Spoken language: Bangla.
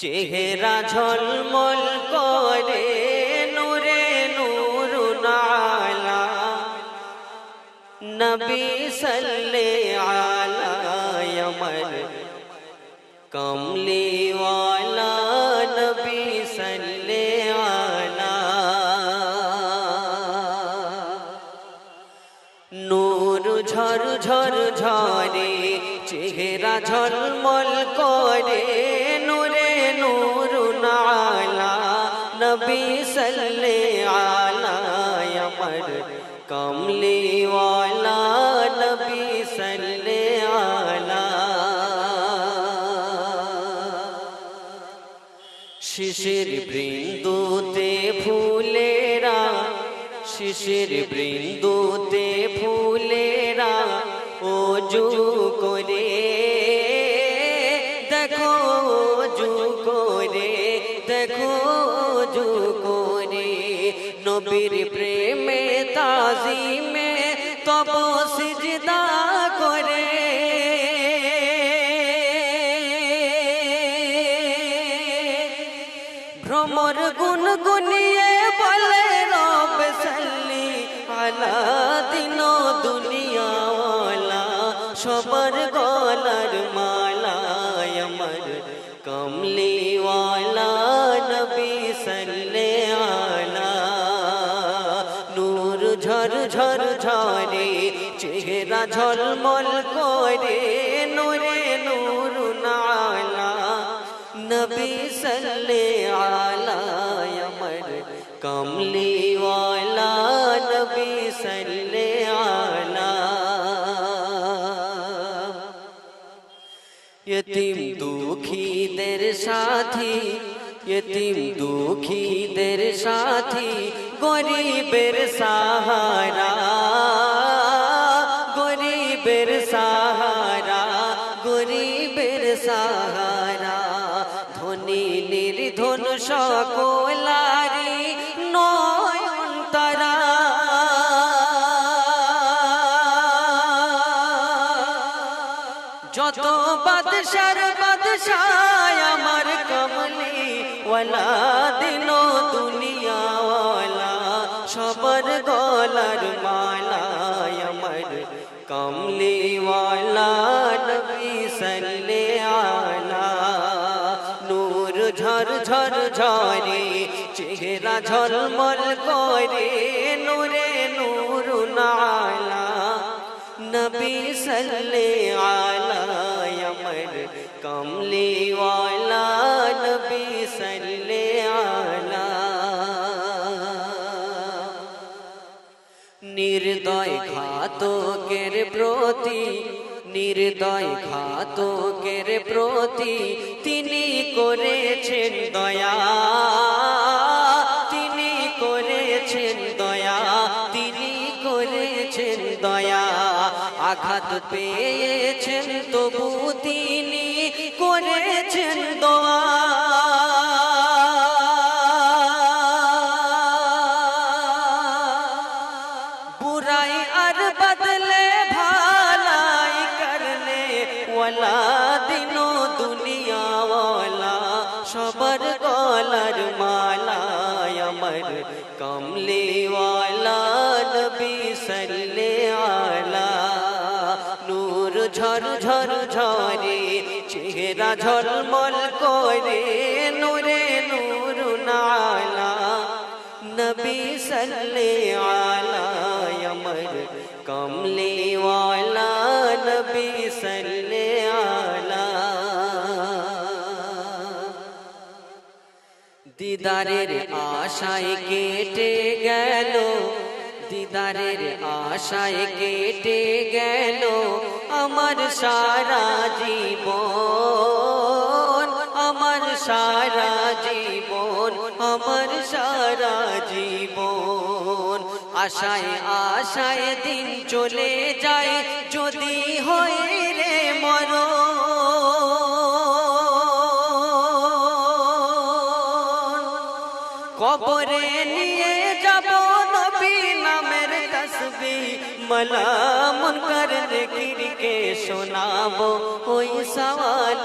চেহারা ঝলমল করে, নূরে নূর নালা। নবী সাল্লে আলা অমর কমলি ওয়ালা নবী সাল্লে আলা। নূর ঝর ঝর ঝরে, চেহারা ঝলমল করে নবী সাল্লে আলা অমর কমলি ওয়ালা নবী সাল্লে আলা। শিশির বৃন্দুতে ফুলেরা, শিশির বৃন্দুতে ফুলেরা ওজু করে। দেখো জু করে, দেখো নবীর প্রেমে তাজিমে তব সিজদা করে। ভ্রমর গুন গুনিয়ে বলে রব, সাল্লি আলা দিন দুনিয়াওয়ালা। সবার গলার মালা আমার কমলিওয়ালা। झर झर झरे चेहरा झलमल करे नोरे नूर नाला नबी सल्ले आला अमर कमली वाला नबी सल्ले आला यतिम दुखी तेरे साथी ইতিম দুঃখীদের সাথী, গরিবের সাহারা গরিবের সাহারা গরিবের সাহারা। ধনী নির্ধন সকলারি নয়ন তারা। যত বাদশার বাদশাহ ওয়ালা দিন দুনিয়া ওয়ালা সবার গলার মালা আমার কমলি ওয়ালা নবী সাল্লে আলা নূর ঝর ঝর ঝরে চেহারা ঝলমল করে নূরে নূর নালা নবী সাল্লে আলা অমর কমলি ওয়ালা নবী নির্দয় ঘাতকের প্রতি নির্দয় ঘাতকের প্রতি তিনি করেছেন দয়া, তিনি করেছেন দয়া, তিনি করেছেন দয়া। আঘাত পেয়েছেন তবু তিনি করেছেন দোয়া। बुराई और बदले भलाई करने वाला दिनों दुनिया वाला সবার গলার মালা আমার কমলি ওয়ালা নবী সাল্লে আলা নূর ঝর ঝর ঝরে চেহারা ঝলমল করে নূরে নূর নালা নবী সাল্লে আলা অমর সাল্লে আলা দিদারের আশায় কেটে গেল দিদারের আশায় কেটে গেল আমার সারা জীবন আমার সারা জীবন আমার সারা জীবন আশায় আশায় দিন চলে যায়, যদি হয় রে মরণ। কবরে নিয়ে যাব নবী নামের তসবি মালা মুনকার কিরকে শোনাবো ওই সওয়াল।